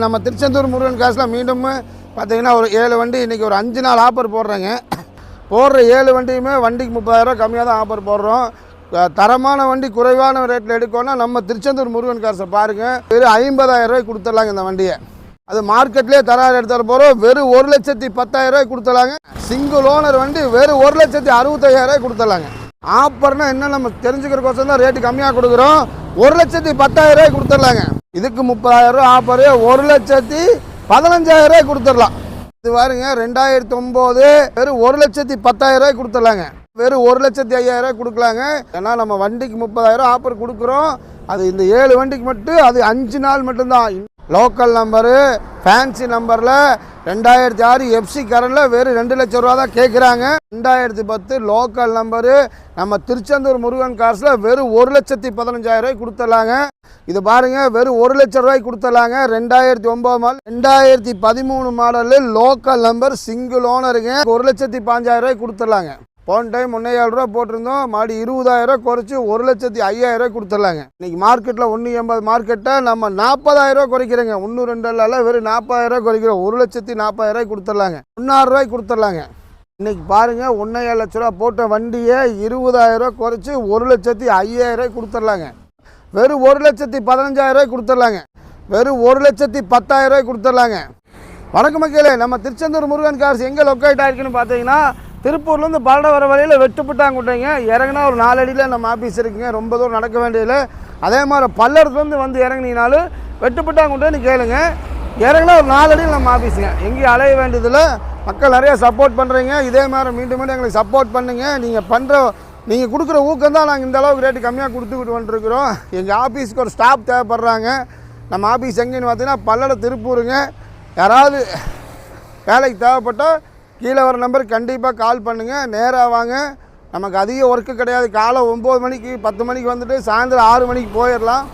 நம்ம திருச்செந்தூர் முருகன் காசில் மீண்டும் பார்த்தீங்கன்னா ஒரு ஏழு வண்டி இன்றைக்கி ஒரு அஞ்சு நாள் ஆஃபர் போடுறேங்க. போடுற ஏழு வண்டியுமே வண்டிக்கு முப்பதாயிரரூவா கம்மியாக தான் ஆஃபர் போடுறோம். தரமான வண்டி குறைவான ரேட்டில் எடுக்கணும்னா நம்ம திருச்செந்தூர் முருகன் காசை பாருங்கள் வெறும் ஐம்பதாயிரரூவாய்க்கு கொடுத்துடலாங்க இந்த வண்டியை. அது மார்க்கெட்லேயே தராறு எடுத்துகிட்டு போகிறோம் வெறும் ஒரு லட்சத்தி பத்தாயிரரூவாய்க்கு கொடுத்துடலாங்க. சிங்கிள் ஓனர் வண்டி வெறும் ஒரு லட்சத்தி அறுபத்தையாயிரரூவாய்க்கு கொடுத்துடலாங்க. ஆஃபர்னா என்ன நம்ம தெரிஞ்சுக்கிறக்கோசம் தான் ரேட்டு கம்மியாக கொடுக்குறோம். ஒரு லட்சத்தி பத்தாயிரம் ரூபாய் கொடுத்துடலாங்க. இதுக்கு முப்பதாயிரம் ரூபாய் ஆஃபரு ஒரு லட்சத்தி பதினஞ்சாயிரம் ரூபாய் கொடுத்துடலாம். இது பாருங்க ரெண்டாயிரத்தி ஒம்பது வெறும் ஒரு லட்சத்தி பத்தாயிரம் ரூபாய் கொடுத்துடலாங்க. வெறும் ஒரு லட்சத்தி ஐயாயிரம் ரூபாய் கொடுக்கலாங்க. ஏன்னா நம்ம வண்டிக்கு முப்பதாயிரம் ஆஃபர் கொடுக்குறோம். அது இந்த ஏழு வண்டிக்கு மட்டும் அது அஞ்சு நாள் மட்டும்தான். லோக்கல் நம்பரு ஃபேன்சி நம்பரில் ரெண்டாயிரத்தி ஆறு எஃப்சி கரண்டில் வெறும் ரெண்டு லட்ச ரூபா தான் கேட்குறாங்க ரெண்டாயிரத்தி பத்து லோக்கல் நம்பரு நம்ம திருச்செந்தூர் முருகன் காசில் வெறும் ஒரு லட்சத்தி பதினஞ்சாயிரம் ரூபாய் கொடுத்துடலாங்க. இது பாருங்க வெறும் ஒரு லட்ச ரூபாய்க்கு கொடுத்துடலாங்க. ரெண்டாயிரத்தி ஒம்பது மாடல் ரெண்டாயிரத்தி பதிமூணு மாடலு லோக்கல் நம்பர் சிங்கிள் ஓனருங்க ஒரு லட்சத்தி பாஞ்சாயிரம் ரூபாய்க்கு கொடுத்துடலாங்க. போன டைம் ஒன்னேகால் ரூபா போட்டிருந்தோம். மாடி இருபதாயிரம் குறைச்சி ஒரு லட்சத்தி ஐயாயிரம் ரூபாய் இன்றைக்கி இன்னைக்கு மார்க்கெட்டில் ஒன்று எண்பது மார்க்கெட்டை நம்ம நாற்பதாயிரம் ரூபா குறைக்கிறோங்க. ஒன்று ரெண்டு வெறும் நாற்பதாயிரம் குறைக்கிறோம். ஒரு லட்சத்தி நாற்பதாயிரம் கொடுத்துட்லாங்க கொடுத்துடலாங்க. கொடுத்துட்லாங்க இன்றைக்கி பாருங்கள் இன்னைக்கு பாருங்க ஒன்றே ஏழு லட்ச ரூபா போட்ட வண்டியை இருபதாயிரம் குறைச்சி ஒரு லட்சத்தி ஐயாயிரம் கொடுத்துட்லாங்க. வெறும் ஒரு லட்சத்தி பதினஞ்சாயிரம் கொடுத்துட்லாங்க. வெறும் ஒரு லட்சத்தி பத்தாயிரம் கொடுத்துட்லாங்க கொடுத்துடலாங்க. வணக்கம் மக்களே நம்ம திருச்செந்தூர் முருகன் கார்ஸ் எங்கே லொக்கேட் ஆகிருக்குன்னு பார்த்தீங்கன்னா திருப்பூர்லேருந்து பல்லட வர வழியில் வெட்டுப்பட்டாங்குட்டைங்க. இறங்குனா ஒரு நாலடியில் நம்ம ஆஃபீஸ் இருக்குங்க. ரொம்ப தூரம் நடக்க வேண்டியதில்லை. அதே மாதிரி பல்லடத்துலேருந்து வந்து இறங்குனீங்கனாலும் வெட்டுப்பட்டாங்குட்டைன்னு கேளுங்க. இறங்குனா ஒரு நாலடியில் நம்ம ஆஃபீஸுங்க எங்கேயும் அலைய வேண்டியதில்லை. மக்கள் நிறைய சப்போர்ட் பண்ணுறீங்க இதே மாதிரி மீண்டும் மீண்டும் எங்களுக்கு சப்போர்ட் பண்ணுங்கள் நீங்கள் பண்ணுற நீங்கள் கொடுக்குற ஊக்கம் தான் நாங்கள் இந்த அளவுக்கு ரேட்டு கம்மியாக கொடுத்துக்கிட்டு வந்துருக்குறோம். எங்கள் ஆஃபீஸ்க்கு ஒரு ஸ்டாஃப் தேவைப்படுறாங்க. நம்ம ஆஃபீஸ் எங்கேன்னு பார்த்தீங்கன்னா பல்லட திருப்பூருங்க. யாராவது வேலைக்கு தேவைப்பட்டால் கீழே வர நம்பருக்கு கண்டிப்பாக கால் பண்ணுங்கள் நேராக வாங்க. நமக்கு அதிக ஒர்க்கு கிடையாது. காலை ஒம்பது மணிக்கு பத்து மணிக்கு வந்துட்டு சாயந்தரம் ஆறு மணிக்கு போயிடலாம்.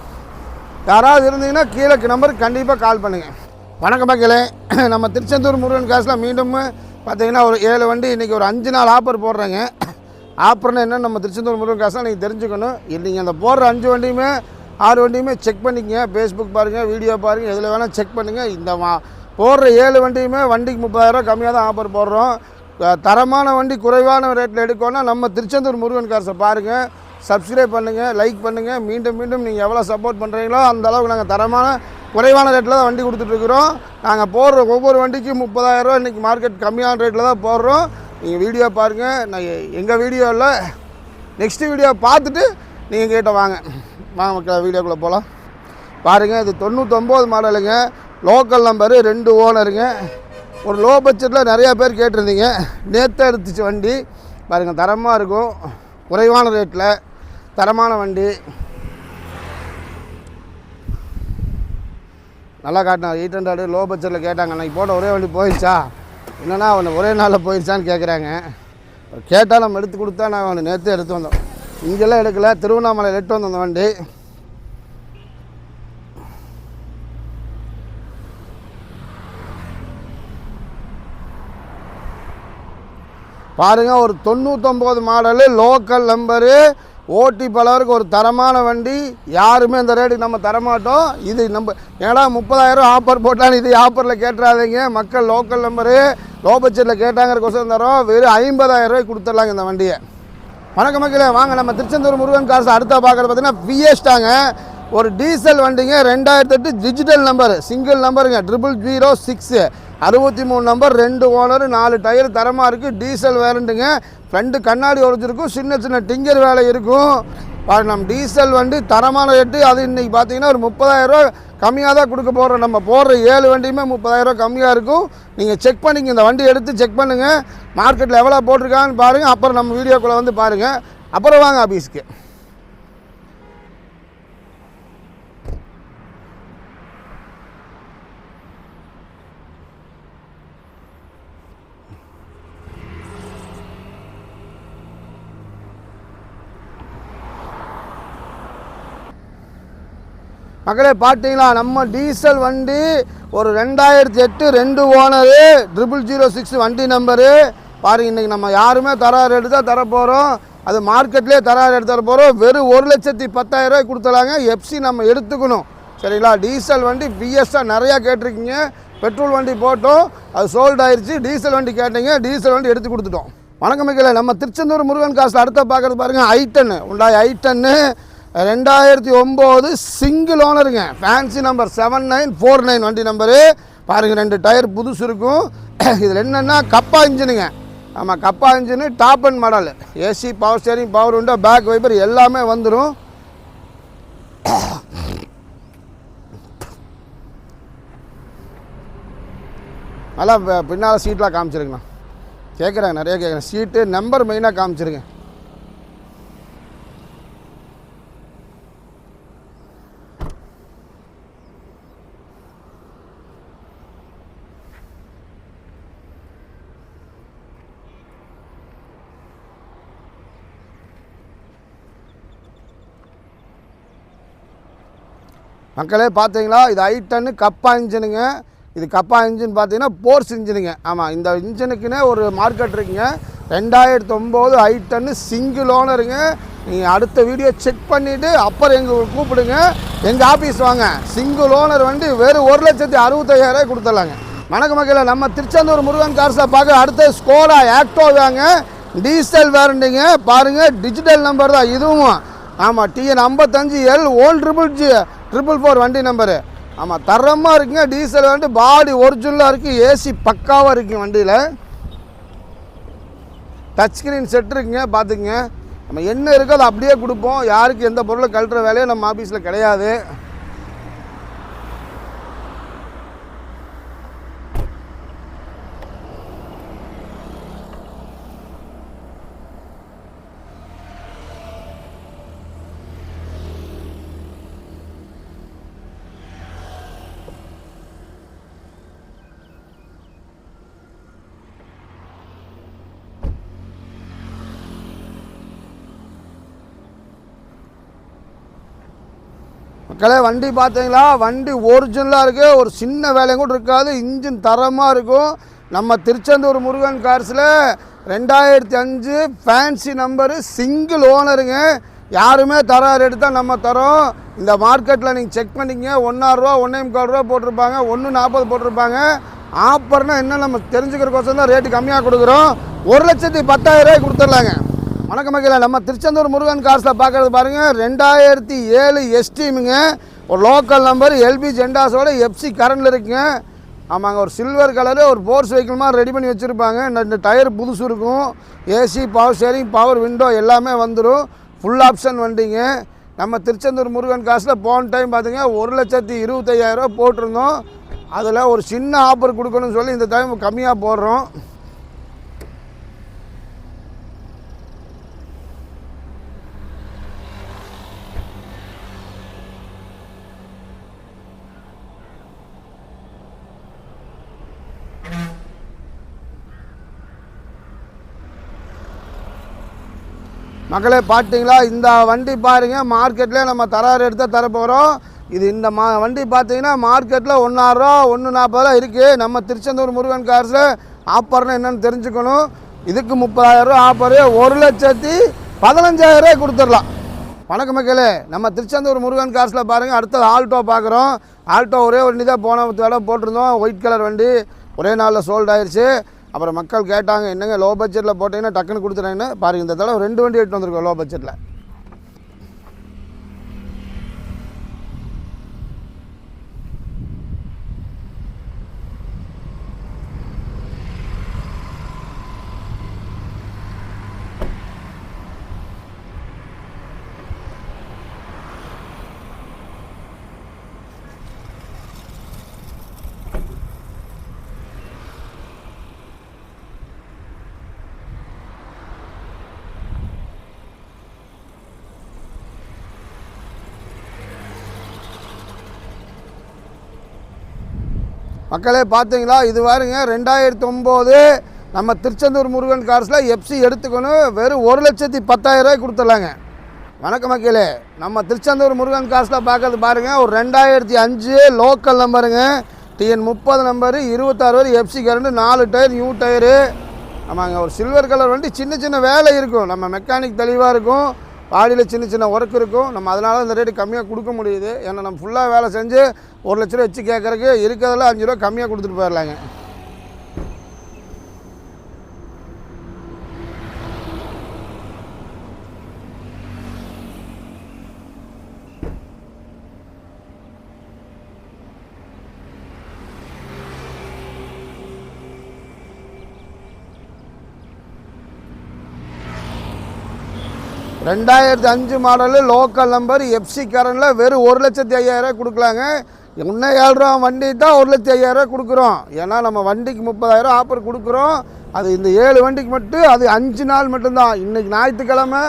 யாராவது இருந்தீங்கன்னா கீழே நம்பருக்கு கண்டிப்பாக கால் பண்ணுங்கள் வணக்கம் மக்களே. நம்ம திருச்செந்தூர் முருகன் காசில் மீண்டும் பார்த்தீங்கன்னா ஒரு ஏழு வண்டி இன்றைக்கி ஒரு அஞ்சு நாள் ஆஃபர் போடுறேங்க. ஆஃபர்னு என்ன நம்ம திருச்செந்தூர் முருகன் காசில் நீங்கள் தெரிஞ்சுக்கணும். இல்லைங்க அந்த போடுற அஞ்சு வண்டியுமே ஆறு வண்டியுமே செக் பண்ணிக்கங்க. ஃபேஸ்புக் பாருங்கள் வீடியோ பாருங்கள் எதில் வேணால் செக் பண்ணுங்கள் இந்த போடுற ஏழு வண்டியுமே வண்டிக்கு முப்பதாயிரரூவா கம்மியாக தான் ஆஃபர் போடுறோம். தரமான வண்டி குறைவான ரேட்டில் எடுக்கணும்னா நம்ம திருச்செந்தூர் முருகன் காசை பாருங்கள் சப்ஸ்கிரைப் பண்ணுங்கள் லைக் பண்ணுங்கள் மீண்டும் மீண்டும் நீங்கள் எவ்வளோ சப்போர்ட் பண்ணுறீங்களோ அந்த அளவுக்கு நாங்கள் தரமான குறைவான ரேட்டில் தான் வண்டி கொடுத்துட்ருக்குறோம் நாங்கள் போடுற ஒவ்வொரு வண்டிக்கும் முப்பதாயிரரூவா இன்றைக்கி மார்க்கெட் கம்மியான ரேட்டில் தான் போடுறோம். நீங்கள் வீடியோ பாருங்கள் நான் எங்கள் வீடியோவில் நெக்ஸ்ட்டு வீடியோ பார்த்துட்டு நீங்கள் கேட்ட வாங்க. வாங்க மக்கள் வீடியோக்குள்ளே போகலாம் பாருங்கள் இது தொண்ணூற்றொம்பது மாடலுங்க லோக்கல் நம்பரு ரெண்டு ஓனருங்க. ஒரு லோ பட்ஜெட்டில் நிறையா பேர் கேட்டிருந்தீங்க. நேற்று எடுத்துச்சு வண்டி. பாருங்கள் தரமாக இருக்கும். குறைவான ரேட்டில் தரமான வண்டி. நல்லா காட்டினாங்க எயிட் ஹண்ட்ரடு லோ பட்ஜெட்டில் கேட்டாங்க. அன்றைக்கி போட்ட ஒரே வண்டி போயிடுச்சா என்னென்னா அவனை ஒரே நாளில் போயிடுச்சான்னு கேட்குறாங்க கேட்டால் நம்ம எடுத்து கொடுத்தா நான் அவனை நேற்று எடுத்து வந்தோம். இங்கெல்லாம் எடுக்கல. திருவண்ணாமலையில் எடுத்து வந்தோம் அந்த வண்டி. பாருங்கள் ஒரு தொண்ணூற்றொம்பது மாடலு லோக்கல் நம்பரு ஓட்டி பலருக்கு ஒரு தரமான வண்டி. யாருமே இந்த ரேட்டுக்கு நம்ம தரமாட்டோம். இது நம்ம ஏன்னா முப்பதாயிரம் ஆஃபர் போட்டாலும் இது ஆஃபரில் கேட்டுறாதீங்க. மக்கள் லோக்கல் நம்பரு லோ பட்ஜெட்டில் கேட்டாங்கிறக்கோசரம் தரோம். வெறும் ஐம்பதாயிரம் ரூபாய் கொடுத்துடலாங்க இந்த வண்டியை. வணக்கம் மக்களே வாங்க நம்ம திருச்செந்தூர் முருகன் காசு அடுத்த பார்க்குறது பார்த்தீங்கன்னா பிஎஸ்டாங்க ஒரு டீசல் வண்டிங்க ரெண்டாயிரத்தி எட்டு டிஜிட்டல் நம்பர் சிங்கிள் நம்பருங்க ட்ரிபிள் ஜீரோ சிக்ஸு அறுபத்தி மூணு நம்பர் ரெண்டு ஓனர் நாலு டயர் தரமாக இருக்குது டீசல் வேரண்ட்டுங்க ஃப்ரெண்டு கண்ணாடி உடஞ்சிருக்கும் சின்ன சின்ன டிங்கர் வேலை இருக்கும். நம்ம டீசல் வண்டி தரமான ரேட்டு அது இன்றைக்கி பார்த்தீங்கன்னா ஒரு முப்பதாயிரரூவா கம்மியாக தான் கொடுக்க போகிறோம் நம்ம போடுற ஏழு வண்டியுமே முப்பதாயிரரூவா கம்மியாக இருக்கும். நீங்கள் செக் பண்ணிங்க இந்த வண்டி எடுத்து செக் பண்ணுங்கள் மார்க்கெட்டில் எவ்வளோ போட்டிருக்காங்கன்னு பாருங்கள் அப்புறம் நம்ம வீடியோக்குள்ளே வந்து பாருங்கள் அப்புறம் வாங்க ஆஃபீஸ்க்கு மக்களே பார்த்தீங்களா நம்ம டீசல் வண்டி ஒரு ரெண்டாயிரத்தி எட்டு ரெண்டு ஓனரு ட்ரிபிள் ஜீரோ சிக்ஸ் வண்டி நம்பரு பாருங்க இன்றைக்கி நம்ம யாருமே தர ரேட்டு தான் தர போகிறோம் அது மார்க்கெட்லேயே தர ரேட்டு தர போகிறோம் வெறும் ஒரு லட்சத்தி பத்தாயிரம் ரூபாய் கொடுத்துலாங்க எஃப்சி நம்ம எடுத்துக்கணும். சரிங்களா? டீசல் வண்டி பிஎஸ்ஸாக நிறையா கேட்டிருக்கீங்க. பெட்ரோல் வண்டி போட்டோம். அது சோல்ட் ஆயிடுச்சு டீசல் வண்டி கேட்டீங்க. டீசல் வண்டி எடுத்து கொடுத்துட்டோம். வணக்கம் மிக்கல நம்ம திருச்செந்தூர் முருகன் காசில் அடுத்த பார்க்குறது பாருங்கள் ஐட்டன்னு உண்டாய் ஐட்டன்னு ரெண்டாயிரத்தி ஒம்பது சிங்கிள் ஓனருங்க fancy number seven nine four nine வண்டி நம்பரு பாருங்கள் ரெண்டு டயர் புதுசு இருக்கும். இதில் என்னென்னா கப்பா இன்ஜினுங்க ஆமாம் Kappa engine top end model AC power steering power window back wiper எல்லாமே வந்துடும் நல்லா பின்னால் சீட்லாம் காமிச்சிருங்கண்ணா. கேட்குறாங்க நிறைய கேட்குறேன் சீட்டு நம்பர் மெயினாக காமிச்சிருங்க. மக்களே பார்த்தீங்களா இது ஐட்டன்னு கப்பா இன்ஜினுங்க இது கப்பா இன்ஜின் பார்த்தீங்கன்னா போர்ஸ் இன்ஜினுங்க ஆமாம் இந்த இன்ஜினுக்குன்னே ஒரு மார்க்கெட் இருக்குங்க. ரெண்டாயிரத்தி ஒம்பது ஐட்டன்னு சிங்கிள் ஓனருங்க நீங்கள் அடுத்த வீடியோ செக் பண்ணிவிட்டு அப்புறம் எங்கள் கூப்பிடுங்க. எங்கள் ஆஃபீஸ் வாங்க. சிங்கிள் ஓனர் வந்து வெறும் ஒரு லட்சத்தி அறுபத்தையாயிரம் கொடுத்துடலாங்க. வணக்கம் மக்கள் நம்ம திருச்செந்தூர் முருகன் கார்ஸை பார்க்க அடுத்த ஸ்கோடா ஆக்டோ வாங்க டீசல் வேரண்டிங்க பாருங்கள் டிஜிட்டல் நம்பர் தான். இதுவும் ஆமாம் டிஎன் ஐம்பத்தஞ்சு எல் ஓல் ட்ரிபிள் ஜி ட்ரிபிள் ஃபோர் வண்டி நம்பரு ஆமாம் தரமாக இருக்குங்க டீசல் வந்து பாடி ஒரிஜினலாக இருக்குது ஏசி பக்காவாக இருக்குங்க வண்டியில். டச் ஸ்க்ரீன் செட் இருக்குங்க பார்த்துக்குங்க நம்ம என்ன இருக்கோ அதை அப்படியே கொடுப்போம். யாருக்கு எந்த பொருளை கழட்டுற வேலையும் நம்ம ஆஃபீஸில் கிடையாது. மக்களே வண்டி பார்த்தீங்களா? வண்டி ஒரிஜினலாக இருக்குது ஒரு சின்ன வேலையும் கூட இருக்காது. இன்ஜின் தரமாக இருக்கும். நம்ம திருச்செந்தூர் முருகன் கார்ஸில் ரெண்டாயிரத்தி அஞ்சு ஃபேன்சி நம்பரு சிங்கிள் ஓனருங்க யாருமே தர ரேட்டு தான் நம்ம தரோம். இந்த மார்க்கெட்டில் நீங்கள் செக் பண்ணிங்க ஒன்றாயிரரூவா ஒன்றே முக்கால் ரூபா போட்டிருப்பாங்க. ஒன்று நாற்பது போட்டிருப்பாங்க. ஆஃபர்னால் என்ன நம்ம தெரிஞ்சுக்கிறக்கோசம் தான் ரேட்டு கம்மியாக கொடுக்குறோம். ஒரு லட்சத்தி பத்தாயிரரூவாய்க்கு கொடுத்துர்லாங்க கொடுத்துடலாங்க. வணக்கம் மக்களே நம்ம திருச்செந்தூர் முருகன் கார்ஸில் பார்க்குறது பாருங்கள் ரெண்டாயிரத்தி ஏழு எஸ்டீமுங்க ஒரு லோக்கல் நம்பர் எல்பி ஜெண்டாஸோட எஃப்சி கரண்டில் இருக்குங்க. ஆமாங்க ஒரு சில்வர் கலரு ஒரு போர்ஸ் வெஹிக்கிள் மாதிரி ரெடி பண்ணி வச்சுருப்பாங்க. இந்த டயர் புதுசு இருக்கும். AC power steering power window எல்லாமே வந்துடும் ஃபுல் ஆப்ஷன் வண்டிங்க. நம்ம திருச்செந்தூர் முருகன் காசில் போன டைம் பார்த்திங்க ஒரு லட்சத்தி இருபத்தையாயிரரூவா போட்டிருந்தோம். அதில் ஒரு சின்ன ஆஃபர் கொடுக்கணும்னு சொல்லி இந்த டைம் கம்மியாக போடுறோம். மக்களே பார்த்தீங்களா இந்த வண்டி பாருங்கள் மார்க்கெட்டில் நம்ம தராறு எடுத்து தர போகிறோம் இது இந்த மா வண்டி பார்த்தீங்கன்னா மார்க்கெட்டில் ஒன்றாயிரரூவா ஒன்று நாற்பது ரூபா இருக்குது நம்ம திருச்செந்தூர் முருகன் கார்ஸில் ஆஃபர்னு என்னென்னு தெரிஞ்சுக்கணும். இதுக்கு முப்பதாயிரரூவா ஆஃபரு ஒரு லட்சத்தி பதினஞ்சாயிரரூவா கொடுத்துடலாம். வணக்கம் மக்களே நம்ம திருச்செந்தூர் முருகன் காசில் பாருங்கள் அடுத்தது ஆல்டோ பார்க்குறோம் ஆல்டோ ஒரே வண்டி தான் போன தடவை போட்டிருந்தோம் ஒயிட் கலர் வண்டி. ஒரே நாளில் சோல்ட் ஆயிடுச்சு அப்புறம் மக்கள் கேட்டாங்க என்னங்க லோ பட்ஜெட்டில் போட்டிங்கன்னா டக்குன்னு கொடுத்துறேன்னு பாருங்க இந்த தடவை ரெண்டு வண்டி எடுத்து வந்திருக்கோம் லோ. பட்ஜெட்டில் மக்களே பார்த்தீங்களா? இது பாருங்க ரெண்டாயிரத்தி ஒம்பது நம்ம திருச்செந்தூர் முருகன் கார்ஸில் எஃப்சி எடுத்துக்கணும். வெறும் ஒரு லட்சத்தி பத்தாயிரரூவாய் கொடுத்துடலாங்க. வணக்கம் மக்களே. நம்ம திருச்செந்தூர் முருகன் கார்ஸில் பார்க்கறது பாருங்கள் ஒரு ரெண்டாயிரத்தி அஞ்சு லோக்கல் நம்பருங்க டிஎன் முப்பது நம்பரு இருபத்தாறு வரை எஃப்சி கரண்டு நாலு டயர் நியூ டயரு ஆமாங்க ஒரு சில்வர் கலர் வண்டி சின்ன சின்ன வேலை இருக்கும். நம்ம மெக்கானிக் தெளிவாக இருக்கும். பாடியில் சின்ன சின்ன ஒர்க் இருக்கும். நம்ம அதனால் அந்த ரேட்டு கம்மியாக கொடுக்க முடியுது. ஏன்னா நம்ம ஃபுல்லாக வேலை செஞ்சு ஒரு லட்ச ரூபா வச்சு கேட்குறக்கு இருக்கிறதுல அஞ்சு ரூபா கம்மியாக கொடுத்துட்டு போயிடலாங்க. ரெண்டாயிரத்தி அஞ்சு மாடலு லோக்கல் நம்பர் எஃப்சி கரண்டில் வெறும் ஒரு லட்சத்தி ஐயாயிரம் கொடுக்கலாங்க. இன்னும் ஏழ்ரூவா வண்டி தான் ஒரு லட்சத்தி ஐயாயிரம் கொடுக்குறோம். ஏன்னா நம்ம வண்டிக்கு முப்பதாயிரம் ஆஃபர் கொடுக்குறோம். அது இந்த ஏழு வண்டிக்கு மட்டும் அது அஞ்சு நாள் மட்டும்தான். இன்றைக்கி ஞாயிற்றுக்கிழமை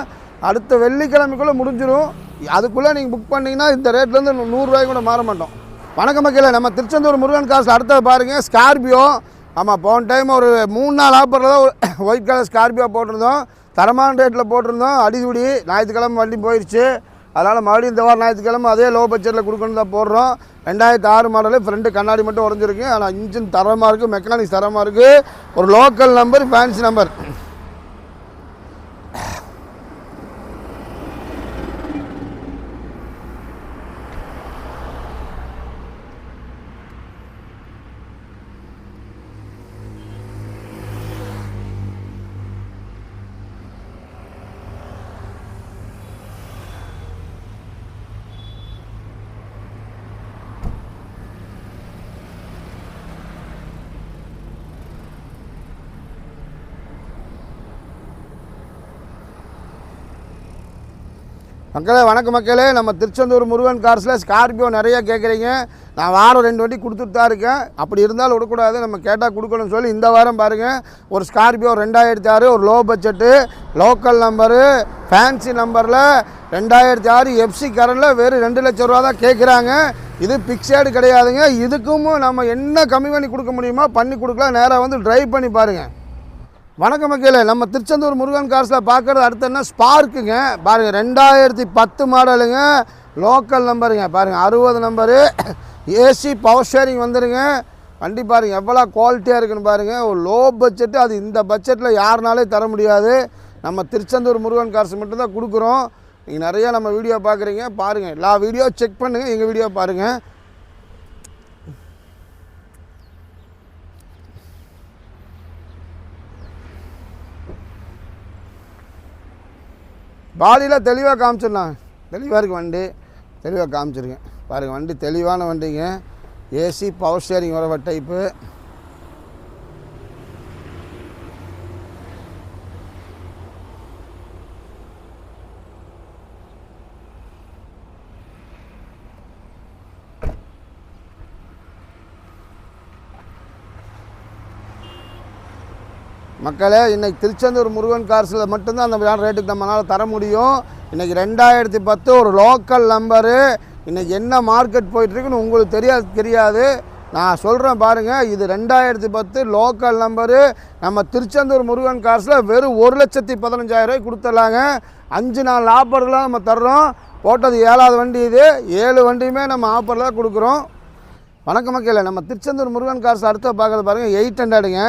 அடுத்த வெள்ளிக்கிழமைக்குள்ளே முடிஞ்சிடும் அதுக்குள்ளே நீங்கள் புக் பண்ணிங்கன்னா இந்த ரேட்லேருந்து நூறுரூவாய்க்கு கூட மாற மாட்டோம். வணக்கம் மக்களே நம்ம திருச்செந்தூர் முருகன் காசு அடுத்தது பாருங்கள் ஸ்கார்பியோ ஆமாம் போன டைம் ஒரு மூணு நாள் ஆஃபரில் தான் ஒயிட் கலர் ஸ்கார்பியோ போட்டிருந்தோம். தரமான ரேட்டில் போட்டிருந்தோம். அடிதுடி ஞாயிற்றுக்கிழமை வண்டி போயிடுச்சு அதனால் மறுபடியும் இந்த வாரம் ஞாயிற்றுக்கிழமை அதே லோ பட்ஜெட்டில் கொடுக்கணும் தான் போடுறோம். ரெண்டாயிரத்து ஆறு மாடலு ஃப்ரெண்டு கண்ணாடி மட்டும் உடஞ்சிருக்கு. ஆனால் இன்ஜின் தரமாக இருக்குது மெக்கானிக்ஸ் தரமாக இருக்குது ஒரு லோக்கல் நம்பர் ஃபேன்சி நம்பர் மக்களே வணக்கம் மக்களே. நம்ம திருச்செந்தூர் முருகன் கார்ஸில் ஸ்கார்பியோ நிறைய கேட்குறீங்க நான் வாரம் ரெண்டு வண்டி கொடுத்துட்டு தான் இருக்கேன். அப்படி இருந்தாலும் விடக்கூடாது. நம்ம கேட்டால் கொடுக்கணும்னு சொல்லி இந்த வாரம் பாருங்கள் ஒரு ஸ்கார்பியோ ரெண்டாயிரத்தி ஆறு ஒரு low budget local number fancy நம்பரில் ரெண்டாயிரத்தி ஆறு எஃப்சி கரண்டில் வெறும் ரெண்டு லட்ச ரூபா தான் கேட்குறாங்க இது பிக்ஸேடு கிடையாதுங்க. இதுக்கும் நம்ம என்ன கம்மி பண்ணி கொடுக்க முடியுமோ பண்ணி கொடுக்கலாம். நேராக வந்து ட்ரைவ் பண்ணி பாருங்கள் வணக்கம் மக்களே நம்ம திருச்செந்தூர் முருகன் கார்ஸில் பார்க்குறது அடுத்து என்ன? ஸ்பார்க்குங்க பாருங்கள் ரெண்டாயிரத்தி பத்து மாடலுங்க. லோக்கல் நம்பருங்க பாருங்கள் அறுபது நம்பரு ஏசி பவர் ஷேரிங் வந்துடுங்க வண்டி பாருங்கள் எவ்வளோ குவாலிட்டியாக இருக்குன்னு பாருங்கள் ஒரு லோ பட்ஜெட்டு அது இந்த பட்ஜெட்டில் யாருனாலே தர முடியாது. நம்ம திருச்செந்தூர் முருகன் கார்ஸ் மட்டும்தான் கொடுக்குறோம். நீங்கள் நிறையா நம்ம வீடியோ பார்க்குறீங்க. பாருங்கள் எல்லா வீடியோ செக் பண்ணுங்கள் எங்கள் வீடியோ பாருங்கள் பாடியில் தெளிவாக காமிச்சிடலாம். தெளிவாக இருக்குது வண்டி. தெளிவாக காமிச்சிருக்கேன். பாருங்கள் வண்டி தெளிவான வண்டிங்க. ஏசி பவர் ஸ்டேரிங் வர டைப்பு மக்களே இன்றைக்கி திருச்செந்தூர் முருகன் கார்ஸில் மட்டும்தான் அந்த மாதிரியான ரேட்டுக்கு நம்மளால் தர முடியும். இன்றைக்கி ரெண்டாயிரத்தி பத்து ஒரு லோக்கல் நம்பரு இன்றைக்கி என்ன மார்க்கெட் போயிட்டுருக்குன்னு உங்களுக்கு தெரியாது தெரியாது. நான் சொல்கிறேன் பாருங்கள் இது ரெண்டாயிரத்தி பத்து லோக்கல் நம்பரு நம்ம திருச்செந்தூர் முருகன் கார்ஸில் வெறும் ஒரு லட்சத்தி பதினஞ்சாயிரம் கொடுத்துட்லாங்க. அஞ்சு நாள் ஆஃபர்லாம் நம்ம தர்றோம். போட்டது ஏழாவது வண்டி இது. ஏழு வண்டியுமே நம்ம ஆஃபரில் தான் கொடுக்குறோம். வணக்கம் மக்கள் நம்ம திருச்செந்தூர் முருகன் கார்ஸ் அடுத்த பார்க்குறது பாருங்கள் எயிட் ஹண்ட்ரடுங்க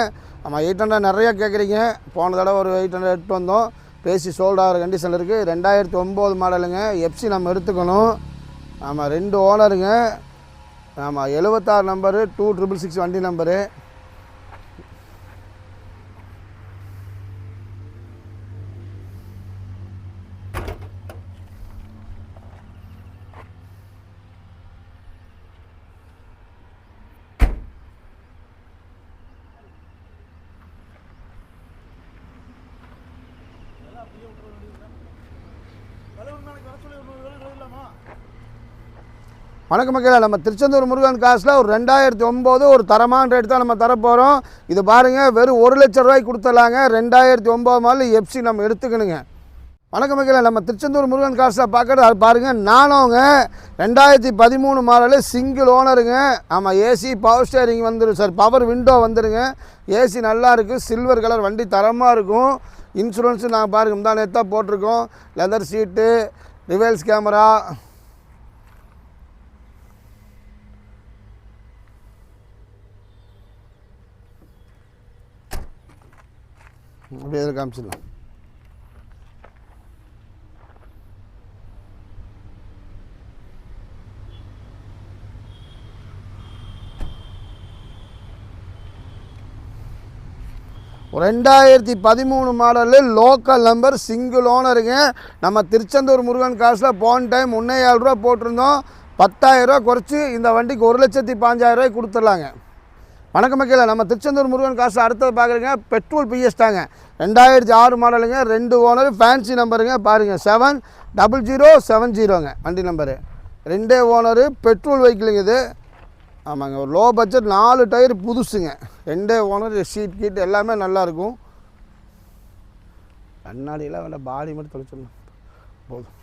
ஆமாம் எயிட் ஹண்ட்ரட் நிறையா கேட்குறீங்க போன தடவை ஒரு எயிட் ஹண்ட்ரட் எடுத்து வந்தோம். பேசி சோல்ட் ஆகிற கண்டிஷன் இருக்குது ரெண்டாயிரத்தி ஒம்பது மாடலுங்க எஃப்சி நம்ம எடுத்துக்கணும். ஆமாம் ரெண்டு ஓனருங்க ஆமாம் எழுபத்தாறு நம்பரு டூ ட்ரிபிள் சிக்ஸ் வண்டி நம்பரு வணக்கம் மக்கள் நம்ம திருச்செந்தூர் முருகன் காசில் ஒரு ரெண்டாயிரத்தி ஒம்பது ஒரு தரமான ரேட் தான் நம்ம தரப்போகிறோம் இது பாருங்கள் வெறும் ஒரு லட்ச ரூபாய்க்கு கொடுத்துடலாங்க. ரெண்டாயிரத்தி ஒம்பது மாதிரி எஃப்சி நம்ம எடுத்துக்கணுங்க. வணக்கம் மக்களே நம்ம திருச்செந்தூர் முருகன் காசில் பார்க்குறது அது பாருங்கள் அவங்க ரெண்டாயிரத்தி பதிமூணு மாடலு சிங்கிள் ஓனருங்க ஆமாம் ஏசி பவர் ஸ்டேரிங் வந்துடும் சார் பவர் விண்டோ வந்துடுங்க ஏசி நல்லா இருக்குது சில்வர் கலர் வண்டி தரமாக இருக்கும். இன்சூரன்ஸு நாங்கள் பாருங்க முந்தா நேத்தாக போட்டிருக்கோம். லெதர் சீட்டு ரிவல்ஸ் கேமரா அப்படியே காமிச்சிடலாம். ரெண்டாயிரத்தி பதிமூணு மாடலு லோக்கல் நம்பர் சிங்கிள் ஓனருங்க நம்ம திருச்செந்தூர் முருகன் காசில் போன டைம் ஒன்றே ஏழு ரூபா போட்டிருந்தோம். பத்தாயிரரூவா குறைச்சி இந்த வண்டிக்கு ஒரு லட்சத்தி பாஞ்சாயிரரூவாய்க்கு கொடுத்துடலாங்க. வணக்கம் மக்களே நம்ம திருச்செந்தூர் முருகன் காசு அடுத்தது பார்க்குறீங்க பெட்ரோல் பிஎஸ் தாங்க. ரெண்டாயிரத்தி ஆறு மாடலுங்க ரெண்டு ஓனர் ஃபேன்சி நம்பருங்க பாருங்கள் செவன் டபுள் ஜீரோ செவன் ஜீரோங்க வண்டி நம்பரு ரெண்டே ஓனரு பெட்ரோல் வெஹிக்கிளுங்க இது. ஆமாங்க. ஒரு லோ பட்ஜெட் நாலு டயர் புதுசுங்க. ரெண்டே ஓனர் சீட் கீட் எல்லாமே நல்லாயிருக்கும் கண்ணாடியெல்லாம் வேண்டாம் பாடி மட்டும் தொலைச்சிடணும். போதும்.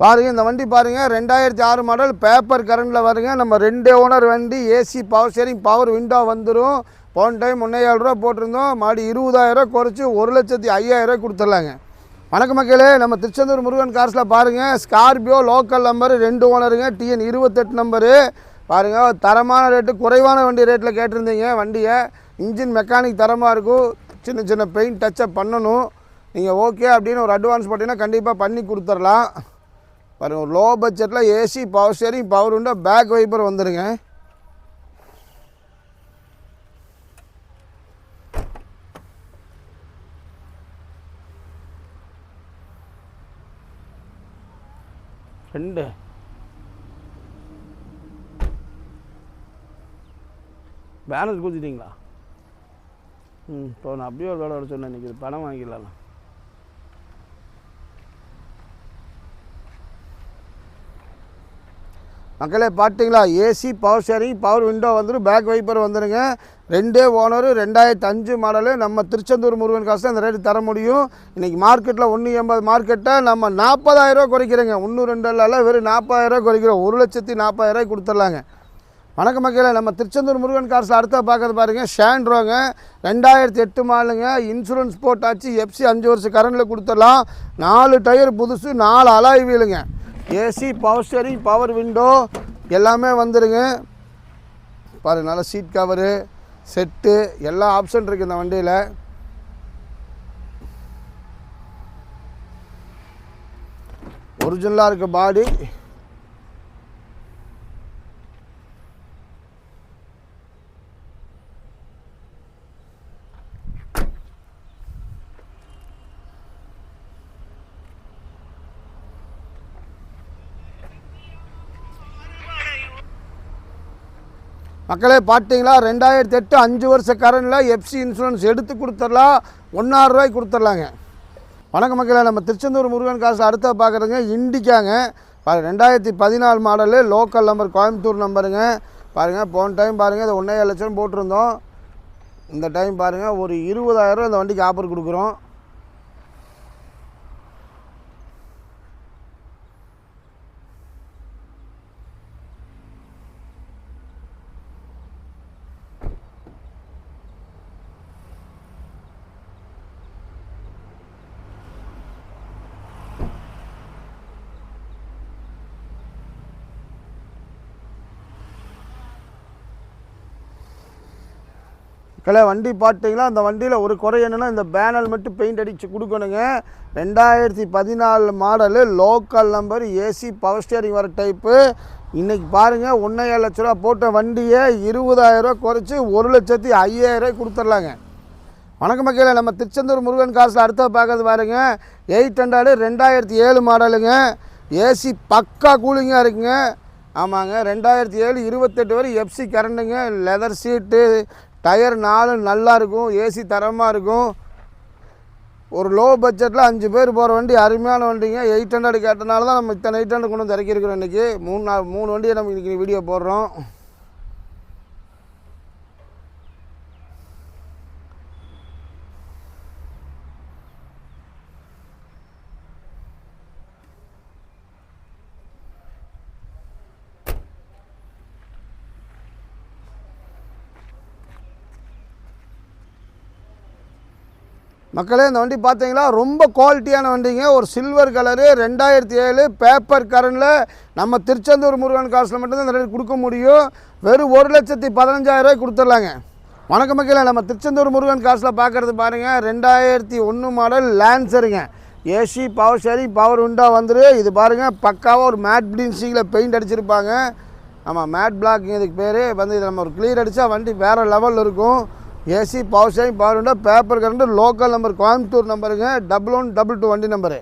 பாருங்கள் இந்த வண்டி பாருங்கள் ரெண்டாயிரத்தி ஆறு மாடல் பேப்பர் கரண்டில் வருங்க. நம்ம ரெண்டு ஓனர் வண்டி AC power steering power window வந்துடும் போன டைம் ஒன்றே ரூபா போட்டிருந்தோம். மாடி இருபதாயிரம் குறைச்சி ஒரு லட்சத்தி ஐயாயிரம் கொடுத்துட்லாங்க. வணக்க மக்களே நம்ம திருச்செந்தூர் முருகன் கார்ஸில் பாருங்கள் ஸ்கார்பியோ லோக்கல் நம்பரு ரெண்டு ஓனருங்க டிஎன் இருபத்தெட்டு நம்பரு பாருங்கள் தரமான ரேட்டு குறைவான வண்டி ரேட்டில் கேட்டிருந்தீங்க வண்டியை. இன்ஜின் மெக்கானிக் தரமாக இருக்கும். சின்ன சின்ன பெயிண்ட் டச்சப் பண்ணணும். நீங்கள் ஓகே அப்படின்னு ஒரு அட்வான்ஸ் போட்டிங்கன்னா கண்டிப்பாக பண்ணி கொடுத்துர்லாம் பாருங்க லோ பட்ஜெட்டில் AC power steering power window back wiper வந்துடுங்க ரெண்டு. பேலன்ஸ் கொடுத்துட்டீங்களா ம் இப்போ நான் அப்படியே ஒரு வேலை சொன்னேன் இன்றைக்கி பணம் வாங்கிடலாம் மக்களே பார்த்தீங்களா? AC power steering power window வந்துடும் பேக் வைப்பர் வந்துடுங்க ரெண்டே ஓனரு ரெண்டாயிரத்து அஞ்சு மாடலு நம்ம திருச்செந்தூர் முருகன் காசு அந்த ரேட்டு தர முடியும். இன்றைக்கி மார்க்கெட்டில் ஒன்று எண்பது மார்க்கெட்டை நம்ம நாற்பதாயிரரூவா குறைக்கிறேங்க. ஒன்று ரெண்டுலாம் வெறும் நாற்பதாயிரரூவா குறைக்கிறோம். ஒரு லட்சத்தி நாற்பதாயிரரூவாய்க்கு கொடுத்துட்லாங்க. வணக்கம் மக்களே நம்ம திருச்செந்தூர் முருகன் கார்ஸ் அடுத்த பார்க்கறது பாருங்கள் ஷேண்ட்ரோங்க ரெண்டாயிரத்தி எட்டு மாலுங்க இன்சூரன்ஸ் போட்டாச்சு எஃப்சி அஞ்சு வருஷம் கரண்டில் கொடுத்துடலாம். நாலு டயர் புதுசு நாலு alloy வீலுங்க AC power steering power window எல்லாமே வந்துடுங்க பாரு நல்லா சீட் கவரு செட்டு எல்லா ஆப்ஷன் இருக்குது இந்த வண்டியில். ஒரிஜினலாக இருக்க பாடி மக்களே பார்த்தீங்களா ரெண்டாயிரத்தி எட்டு அஞ்சு வருஷ கரண்டில் எஃப்சி இன்சூரன்ஸ் எடுத்து கொடுத்துடலாம். ஒன்றாயிரம் ரூபாய்க்கு கொடுத்துர்லாங்க வணக்கம் மக்களே நம்ம திருச்செந்தூர் முருகன் காசு அடுத்த பார்க்குறதுங்க இண்டிக்காங்க. பாருங்க ரெண்டாயிரத்தி பதினாலு மாடலு லோக்கல் நம்பர் கோயம்புத்தூர் நம்பருங்க பாருங்கள் போன டைம் பாருங்கள் இது ஒன்றே ஏழு லட்சம் போட்டிருந்தோம். இந்த டைம் பாருங்கள் ஒரு இருபதாயிரம் இந்த வண்டிக்கு ஆஃபர் கொடுக்குறோம். கிளை வண்டி பார்த்தீங்களா? அந்த வண்டியில் ஒரு குறை என்னென்னா இந்த பேனல் மட்டும் பெயிண்ட் அடித்து கொடுக்கணுங்க. ரெண்டாயிரத்தி பதினாலு model local number AC power steering வர டைப்பு. இன்றைக்கி பாருங்கள் ஒன்றே ஏழு லட்ச ரூபா போட்ட வண்டியை இருபதாயிரரூவா குறைச்சி ஒரு லட்சத்தி ஐயாயிரரூவா கொடுத்துட்லாங்க. வணக்கம் மக்களே நம்ம திருச்செந்தூர் முருகன் காசில் அடுத்த பார்க்கறது பாருங்க. எயிட் ஹண்ட்ரடு ரெண்டாயிரத்தி ஏழு மாடலுங்க. ஏசி பக்கா கூலிங்காக இருக்குங்க. ஆமாங்க ரெண்டாயிரத்தி ஏழு இருபத்தெட்டு வரை எஃப்சி கரண்டுங்க லெதர் சீட்டு டயர் நாலு நல்லா இருக்கும் ஏசி தரமாக இருக்கும். ஒரு லோ பட்ஜெட்டில் அஞ்சு பேர் போகிற வண்டி அருமையான வண்டிங்க. எயிட் ஹண்ட்ரட் கேட்டனால தான் நம்ம இத்தனை எயிட் ஹண்ட்ரட் கொண்டு வந்து இறக்கிருக்கிறோம் இன்றைக்கி மூணு நாள் மூணு வண்டியை நம்ம இன்றைக்கி வீடியோ போடுறோம். மக்களே இந்த வண்டி பார்த்தீங்களா? ரொம்ப குவாலிட்டியான வண்டிங்க. ஒரு சில்வர் கலரு ரெண்டாயிரத்தி ஏழு பேப்பர் கரனில் நம்ம திருச்செந்தூர் முருகன் காசில் மட்டும்தான் இந்த ரேட் கொடுக்க முடியும். வெறும் ஒரு லட்சத்தி பதினஞ்சாயிரரூவாய் கொடுத்துடலாங்க. கொடுத்துர்லாங்க வணக்க மக்களே நம்ம திருச்செந்தூர் முருகன் காசில் பார்க்குறது பாருங்கள் ரெண்டாயிரத்தி ஒன்று மாடல் லேன்சருங்க ஏசி பவர் ஷேரிங் பவர் உண்டா வந்துரு. இது பாருங்கள் பக்காவாக ஒரு மேட் பிளின்சிங்கில் பெயிண்ட் அடிச்சிருப்பாங்க. ஆமாம் மேட் பிளாக் இதுக்கு பேர். வந்து இதை நம்ம ஒரு கிளியர் அடித்தா வண்டி வேறு லெவலில் இருக்கும். AC power steering power paper current local number Coimbatore நம்பருங்க double one double two வண்டி நம்பரு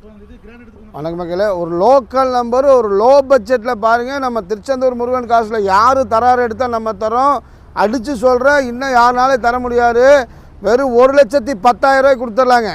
வணக்கம் மக்களே. ஒரு லோக்கல் நம்பர் ஒரு லோ பட்ஜெட்டில் பாருங்கள் நம்ம திருச்செந்தூர் முருகன் காசில் யார் தராரு எடுத்தால் நம்ம தரோம். அடித்து சொல்கிறேன் இன்னும் யாருனாலே தர முடியாது. வெறும் ஒரு லட்சத்தி பத்தாயிரரூவாய் கொடுத்துர்லாங்க.